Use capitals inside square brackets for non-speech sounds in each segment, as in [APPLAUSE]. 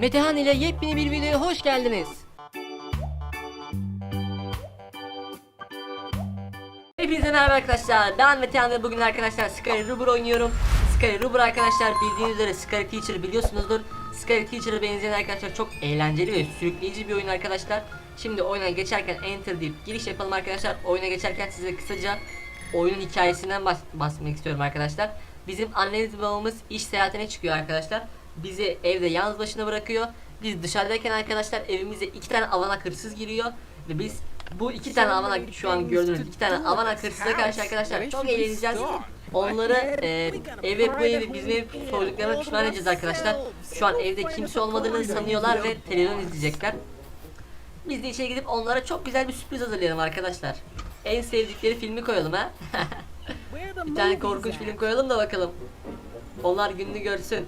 Metehan ile yepyeni bir videoya hoş geldiniz. Hepinize merhaba arkadaşlar. Ben Metehan ve bugün arkadaşlar Sky Rubber oynuyorum. Sky Rubber arkadaşlar bildiğiniz üzere Sky Teacher biliyorsunuzdur. Sky Teacher'a benzeyen arkadaşlar çok eğlenceli ve sürükleyici bir oyun arkadaşlar. Şimdi oyuna geçerken enter deyip giriş yapalım arkadaşlar. Oyuna geçerken size kısaca oyunun hikayesinden bas bahsetmek istiyorum arkadaşlar. Bizim annemiz babamız iş seyahatine çıkıyor arkadaşlar. Bizi evde yalnız başına bırakıyor. Biz dışarıdayken arkadaşlar evimize iki tane avanak hırsız giriyor ve biz bu iki tane avanak şu an gördüğünüz iki tane avanak hırsıza karşı arkadaşlar çok eğleneceğiz. Onları e, eve bu evi bizim evi soyduklarına pişman edeceğiz arkadaşlar. Şu an evde kimse olmadığını sanıyorlar ve televizyon izleyecekler. Biz de içeri gidip onlara çok güzel bir sürpriz hazırlayalım arkadaşlar. En sevdikleri filmi koyalım ha. [LAUGHS] bir tane korkunç film koyalım da bakalım. Onlar gününü görsün.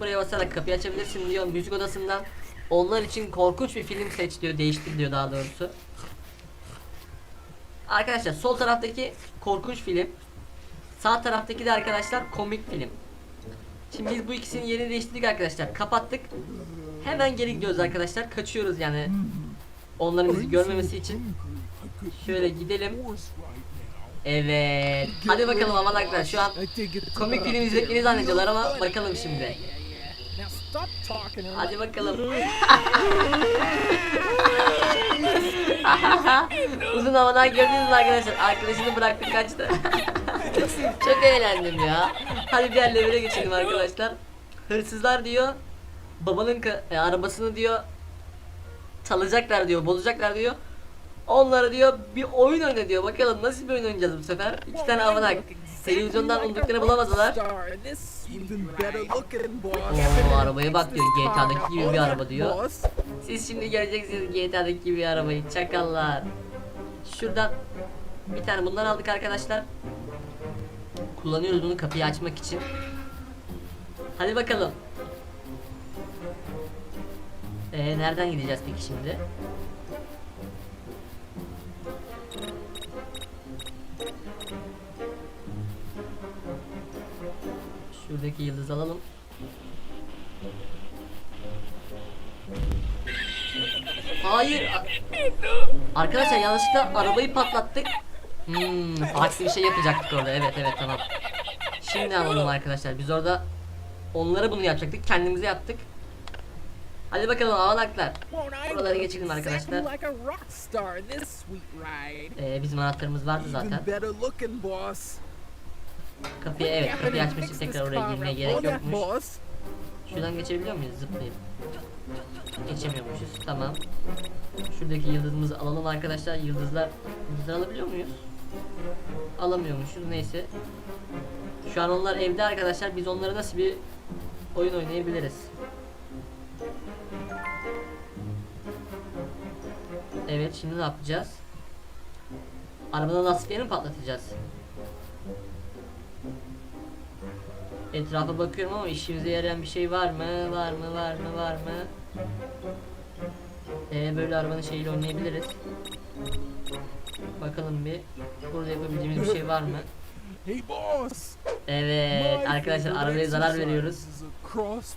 Buraya basarak kapıyı açabilirsin diyor müzik odasından. Onlar için korkunç bir film seç diyor, değiştir diyor daha doğrusu. Arkadaşlar sol taraftaki korkunç film. Sağ taraftaki de arkadaşlar komik film. Şimdi biz bu ikisinin yerini değiştirdik arkadaşlar. Kapattık. Hemen geri gidiyoruz arkadaşlar. Kaçıyoruz yani. Onların bizi görmemesi için. Şöyle gidelim. Evet. Hadi bakalım amalaklar. Şu an komik film izlediklerini zannediyorlar ama bakalım şimdi. Hadi bakalım. [LAUGHS] Uzun havadan gördünüz mü arkadaşlar? Arkadaşını bıraktı kaçtı. [LAUGHS] Çok eğlendim ya. Hadi diğer levele geçelim arkadaşlar. Hırsızlar diyor. Babanın e, arabasını diyor çalacaklar diyor, bozacaklar diyor. Onlara diyor bir oyun oyna diyor. Bakalım nasıl bir oyun oynayacağız bu sefer. İki tane avanak. Televizyondan umduklarını bulamadılar. Oo arabaya bak diyor GTA'daki gibi bir araba diyor. Siz şimdi göreceksiniz GTA'daki gibi bir arabayı çakallar. Şuradan bir tane bundan aldık arkadaşlar. Kullanıyoruz bunu kapıyı açmak için. Hadi bakalım. Ee, nereden gideceğiz peki şimdi? Şuradaki yıldız alalım. Hayır. Arkadaşlar yanlışlıkla arabayı patlattık. Hmm, aksi bir şey yapacaktık orada. Evet evet tamam. Şimdi anladım arkadaşlar. Biz orada onlara bunu yapacaktık. Kendimize yaptık. Hadi bakalım avalaklar. Buraları geçelim arkadaşlar. Ee, bizim anahtarımız vardı zaten. Kapıyı evet kapıyı için tekrar oraya girmeye gerek yokmuş. Şuradan geçebiliyor muyuz zıplayıp? Geçemiyormuşuz tamam. Şuradaki yıldızımızı alalım arkadaşlar. Yıldızlar yıldızlar alabiliyor muyuz? Alamıyormuşuz neyse. Şu an onlar evde arkadaşlar. Biz onlara nasıl bir oyun oynayabiliriz? Evet şimdi ne yapacağız? Arabanın lastiklerini patlatacağız? Etrafa bakıyorum ama işimize yarayan bir şey var mı? Var mı? Var mı? Var mı? Ee, böyle arabanın şeyiyle oynayabiliriz. Bakalım bir. Burada yapabileceğimiz bir şey var mı? Hey boss. Evet arkadaşlar arabaya zarar veriyoruz.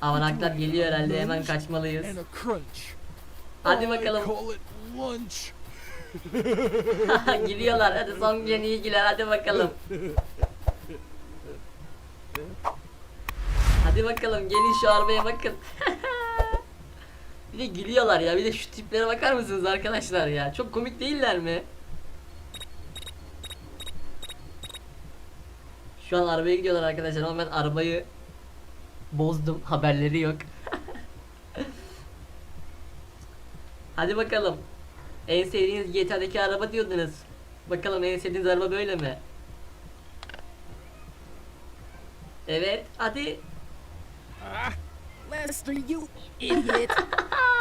Avanaklar geliyor herhalde hemen kaçmalıyız. [LAUGHS] Hadi bakalım. Geliyorlar hadi son gün iyi giler hadi bakalım. Hadi bakalım gelin şu arabaya bakın. [LAUGHS] bir de gülüyorlar ya bir de şu tiplere bakar mısınız arkadaşlar ya çok komik değiller mi? Şu an arabaya gidiyorlar arkadaşlar ama ben arabayı bozdum haberleri yok. [LAUGHS] Hadi bakalım. En sevdiğiniz GTA'daki araba diyordunuz. Bakalım en sevdiğiniz araba böyle mi? Evet, hadi. Ah, Lester, you [LAUGHS] idiot.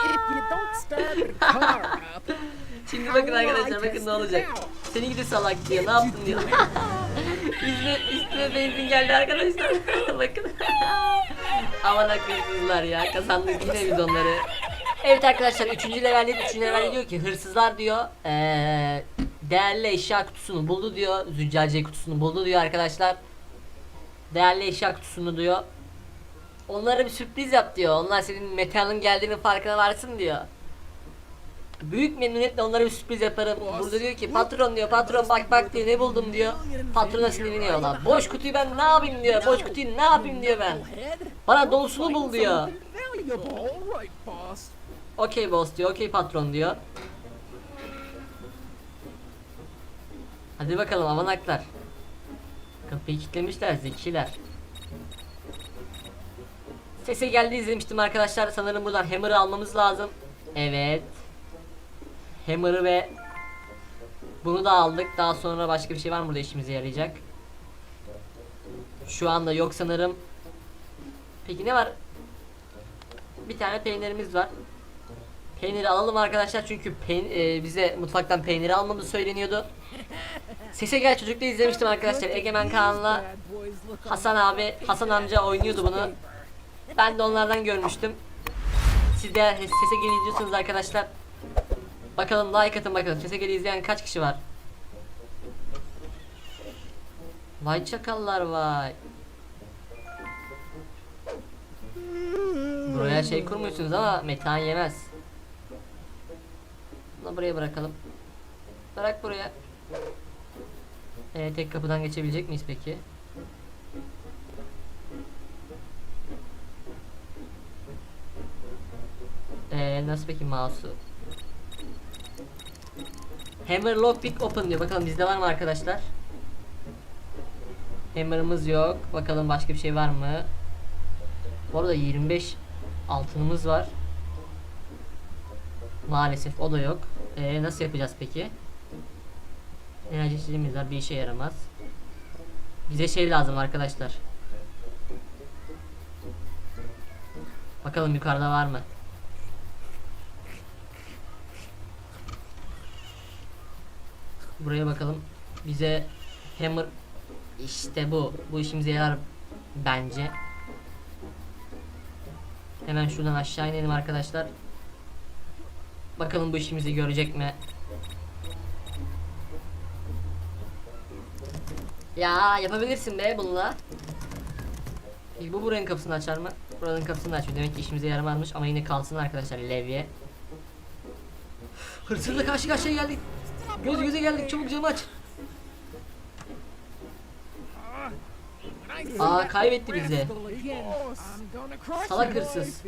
if you don't start the car up, Şimdi bakın arkadaşlar bakın ne olacak. Seni gidi salak diyor. Ne yaptın diyor. [LAUGHS] üstüne, üstüne benzin geldi arkadaşlar. [LAUGHS] bakın. Aman akılsızlar ya. Kazandık yine biz onları. Evet arkadaşlar 3. levelde 3. levelde diyor ki hırsızlar diyor eee değerli eşya kutusunu buldu diyor. Züccaciye kutusunu buldu diyor arkadaşlar. Değerli eşya kutusunu diyor. onlara bir sürpriz yap diyor. Onlar senin metanın geldiğinin farkına varsın diyor. Büyük memnuniyetle onlara bir sürpriz yaparım. Burada diyor ki patron diyor patron bak bak diyor ne buldum diyor. Patrona sinirleniyor lan. Boş kutuyu ben ne yapayım diyor. Boş kutuyu ne yapayım diyor ben. Bana dolusunu bul diyor. Okey boss diyor. Okey patron diyor. Hadi bakalım amanaklar. Kapıyı kilitlemişler zekiler. Sese geldi izlemiştim arkadaşlar. Sanırım buradan Hammer'ı almamız lazım. Evet. Hammer'ı ve bunu da aldık. Daha sonra başka bir şey var mı burada işimize yarayacak? Şu anda yok sanırım. Peki ne var? Bir tane peynirimiz var. Peyniri alalım arkadaşlar çünkü peyn e, bize mutfaktan peyniri almamız söyleniyordu. Sese gel çocukta izlemiştim arkadaşlar. Egemen Kaan'la Hasan abi, Hasan amca oynuyordu bunu. Ben de onlardan görmüştüm. Siz de sese gel izliyorsunuz arkadaşlar. Bakalım like atın bakalım. Sese gel izleyen kaç kişi var? Vay çakallar vay. Buraya şey kurmuşsunuz ama metan yemez. Bunu buraya bırakalım. Bırak buraya. Ee, tek kapıdan geçebilecek miyiz peki? Ee, nasıl peki mouse'u? Hammer lockpick open diyor. Bakalım bizde var mı arkadaşlar? Hammer'ımız yok. Bakalım başka bir şey var mı? Bu arada 25 altınımız var. Maalesef o da yok. Ee, nasıl yapacağız peki? Enerji çizimimiz var bir işe yaramaz. Bize şey lazım arkadaşlar. Bakalım yukarıda var mı? Buraya bakalım. Bize hammer işte bu. Bu işimize yarar bence. Hemen şuradan aşağı inelim arkadaşlar. Bakalım bu işimizi görecek mi? Ya yapabilirsin be bununla. Peki bu buranın kapısını açar mı? Buranın kapısını açıyor. Demek ki işimize yaramazmış ama yine kalsın arkadaşlar levye. Hırsızla karşı karşıya geldik. Göz göze geldik. Çabuk camı aç. Aa kaybetti bizi. Salak hırsız.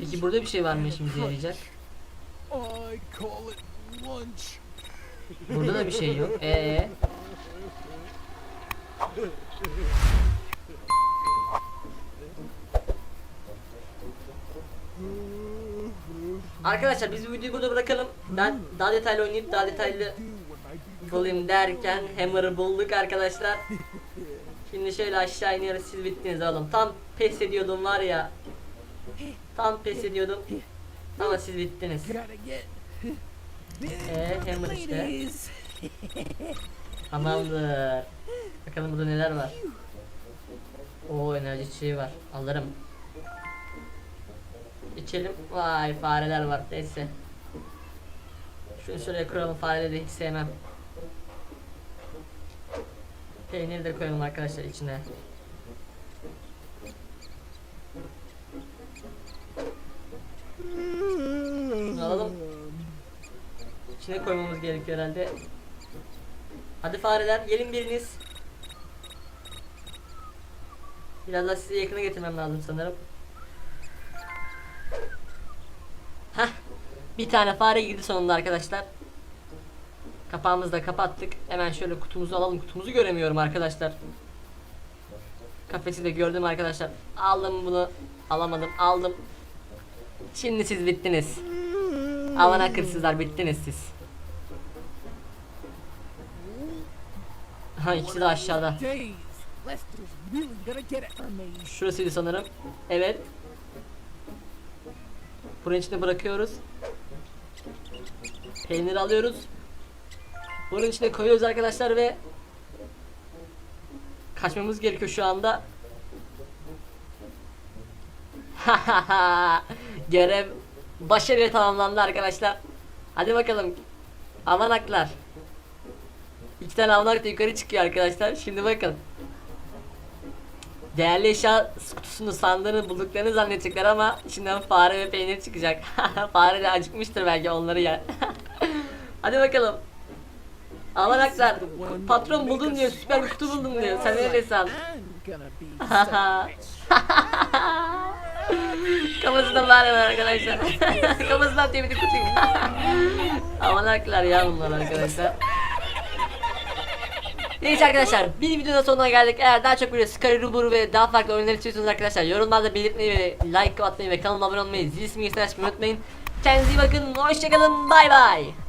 Peki burada bir şey var mı işimize yarayacak? I call it lunch. Burada da bir şey yok. Ee. Arkadaşlar biz bu videoyu burada bırakalım. Ben daha detaylı oynayıp daha detaylı bulayım derken Hammer'ı bulduk arkadaşlar. Şimdi şöyle aşağı iniyoruz siz bittiniz oğlum. Tam pes ediyordum var ya. Tam pes ediyordum. Ama siz bittiniz. Gotta get Ee, Hammer işte. Tamamdır. Bakalım burada neler var. Oo enerji çiçeği var. Alırım. İçelim. Vay fareler var. Neyse. Şunu şuraya koyalım. Fareleri de hiç sevmem. Peyniri de koyalım arkadaşlar içine. Bunu alalım. İçine koymamız gerekiyor herhalde. Hadi fareler gelin biriniz. Biraz daha sizi yakına getirmem lazım sanırım. Hah. Bir tane fare girdi sonunda arkadaşlar. Kapağımızı da kapattık. Hemen şöyle kutumuzu alalım. Kutumuzu göremiyorum arkadaşlar. Kafesi de gördüm arkadaşlar. Aldım bunu. Alamadım. Aldım. Şimdi siz bittiniz. Aman akırsızlar bittiniz siz. Ha ikisi de aşağıda. Şurasıydı sanırım. Evet. Bunun içine bırakıyoruz. Peynir alıyoruz. Bunun içine koyuyoruz arkadaşlar ve kaçmamız gerekiyor şu anda. Görev başarıyla tamamlandı arkadaşlar. Hadi bakalım. Amanaklar. İki tane avanak da yukarı çıkıyor arkadaşlar. Şimdi bakın. değerli eşya kutusunu sandığını bulduklarını zannedecekler ama içinden fare ve peynir çıkacak. [LAUGHS] fare de acıkmıştır belki onları yer. [LAUGHS] Hadi bakalım. Amanaklar patron buldum diyor süper kutu buldum diyor. Sen öyle [LAUGHS] Kafasından fare var arkadaşlar. [LAUGHS] Kafasından tebrik kutuyu. [LAUGHS] Amanaklar ya bunlar arkadaşlar. Neyse arkadaşlar bir videonun sonuna geldik. Eğer daha çok böyle Scary Rubber ve daha farklı oyunlar istiyorsanız arkadaşlar yorumlarda belirtmeyi ve like atmayı ve kanalıma abone olmayı zil ismi açmayı unutmayın. Kendinize iyi bakın. Hoşçakalın. Bay bay.